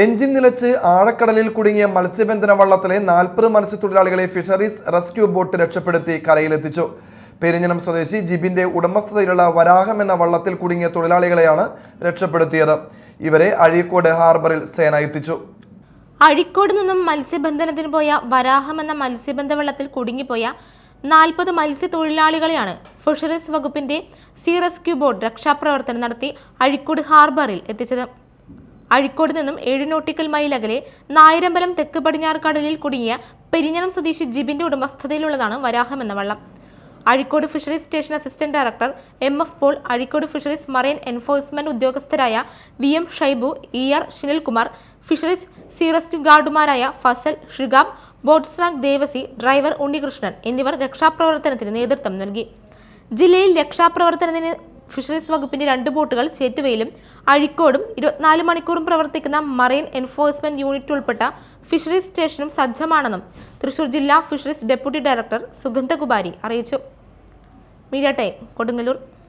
Engine നിലച്ച് ആഴക്കടലിൽ കുടുങ്ങിയ മത്സ്യബന്ധന വള്ളത്തിലെ നാൽപ്പത് മത്സ്യത്തൊഴിലാളികളെ ഫിഷറീസ് റെസ്ക്യൂ ബോട്ട് രക്ഷപ്പെടുത്തി കരയിലെത്തിച്ചു. പെരിഞ്ഞനം സ്വദേശി ജിബിന്റെ ഉടമസ്ഥതയിലുള്ള വരാഹം എന്ന വള്ളത്തിൽ കുടുങ്ങിയ തൊഴിലാളികളെയാണ് രക്ഷപ്പെടുത്തിയത്. ഇവരെ അഴീക്കോട് ഹാർബറിൽ സേന എത്തിച്ചു അഴീക്കോട് നിന്നും മത്സ്യബന്ധനത്തിന് പോയ വരാഹം എന്ന മത്സ്യബന്ധ വെള്ളത്തിൽ കുടുങ്ങിപ്പോയ നാൽപ്പത് മത്സ്യത്തൊഴിലാളികളെയാണ് ഫിഷറീസ് വകുപ്പിന്റെ സീ റെസ്ക്യൂ ബോട്ട് രക്ഷാപ്രവർത്തനം നടത്തി അഴിക്കോട് ഹാർബറിൽ എത്തിച്ചത്. അഴിക്കോട് നിന്നും ഏഴ് നോട്ടിക്കൽ മൈൽ അകലെ നായരമ്പലം തെക്ക് പടിഞ്ഞാറ് കടലിൽ കുടുങ്ങിയ പെരിഞ്ഞനം സ്വദേശി ജിബിന്റെ ഉടമസ്ഥതയിലുള്ളതാണ് വരാഹം എന്ന വള്ളം. Azhikode fisheries station assistant director M F Paul Azhikode fisheries marine enforcement ഉദ്യോഗസ്ഥരായ V M Shaibu E R Shinilkumar fisheries sea rescue ഗാർഡുമാരായ Fasal Shigam boats റാങ്ക് ദേവസി ഡ്രൈവർ ഉണ്ണികൃഷ്ണൻ എന്നിവർ രക്ഷാപ്രവർത്തനത്തിന് നേതൃത്വം നൽകി. ജില്ലയിൽ രക്ഷാപ്രവർത്തനത്തിന് ഫിഷറീസ് വകുപ്പിന്റെ രണ്ട് ബോട്ടുകൾ ചേറ്റുവയിലും അഴിക്കോടും ഇരുപത്തിനാല് മണിക്കൂറും പ്രവർത്തിക്കുന്ന മറൈൻ എൻഫോഴ്സ്മെന്റ് യൂണിറ്റ് ഉൾപ്പെട്ട ഫിഷറീസ് സ്റ്റേഷനും സജ്ജമാണെന്നും തൃശൂർ ജില്ലാ ഫിഷറീസ് ഡെപ്യൂട്ടി ഡയറക്ടർ സുഗന്ധകുമാരി അറിയിച്ചു. Media time Kodungallur.